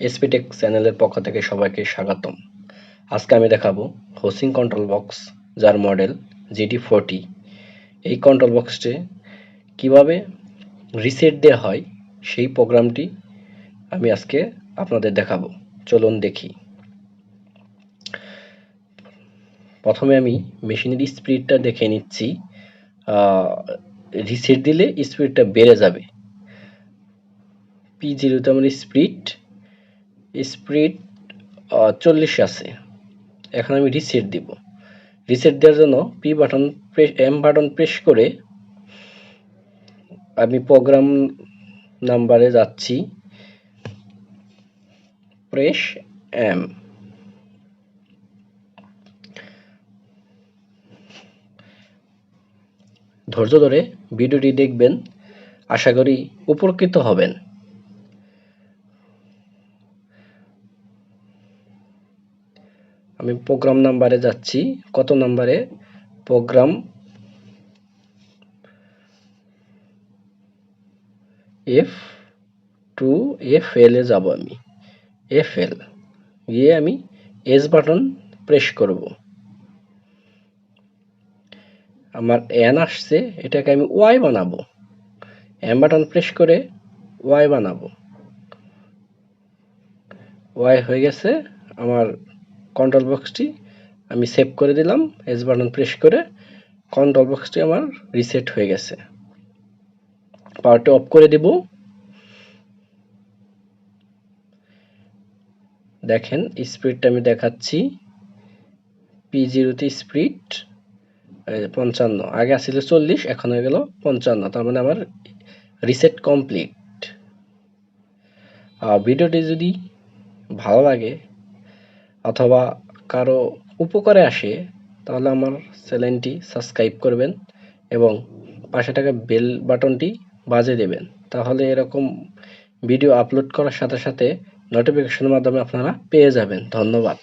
এসপিটেক চ্যানেলের পক্ষ থেকে সবাইকে স্বাগতম। আজকে আমি দেখাবো হোসিং কন্ট্রোল বক্স যার মডেল জিটি ফোরটি এই কন্ট্রোল বক্সটি কীভাবে রিসেট দেওয়া হয়, সেই প্রোগ্রামটি আমি আজকে আপনাদের দেখাবো। চলুন দেখি। প্রথমে আমি মেশিনের স্পিডটা দেখে নিচ্ছি। রিসেট দিলে স্পিডটা বেড়ে যাবে। পি জিরোতে আমার স্পিড স্পিড চল্লিশ আছে। এখন আমি রিসেট দিব। রিসেট দেওয়ার জন্য P button press M button press করে আমি প্রোগ্রাম নাম্বারে যাচ্ছি। প্রেস এম ধৈর্য ধরে ভিডিওটি দেখবেন। আশা করি উপকৃত হবেন। আমি প্রোগ্রাম নাম্বারে যাচ্ছি। কত নাম্বারে program F two F L যাব আমি। এফ এল গিয়ে আমি এস বাটন প্রেস করব। আমার এন আসছে, এটাকে আমি ওয়াই বানাবো। এম বাটন প্রেস করে ওয়াই বানাবো। ওয়াই হয়ে গেছে আমার কন্ট্রোল বক্সটি আমি সেভ করে দিলাম এস বাটন প্রেস করে কন্ট্রোল বক্সটি আমার রিসেট হয়ে গেছে। পাওয়ারটি অফ করে দেব। দেখেন স্পিডটা আমি দেখাচ্ছি। পি জিরোতে স্পিড পঞ্চান্ন। আগে আসছিল চল্লিশ, এখন হয়ে গেল পঞ্চান্ন। তার মানে আমার রিসেট কমপ্লিট ভিডিওটি যদি ভালো লাগে অথবা কারও উপকারে আসে, তাহলে আমার চ্যানেলটি সাবস্ক্রাইব করবেন এবং পাশে থাকা বেল বাটনটি বাজে দেবেন। তাহলে এরকম ভিডিও আপলোড করার সাথে সাথে নোটিফিকেশনের মাধ্যমে আপনারা পেয়ে যাবেন। ধন্যবাদ।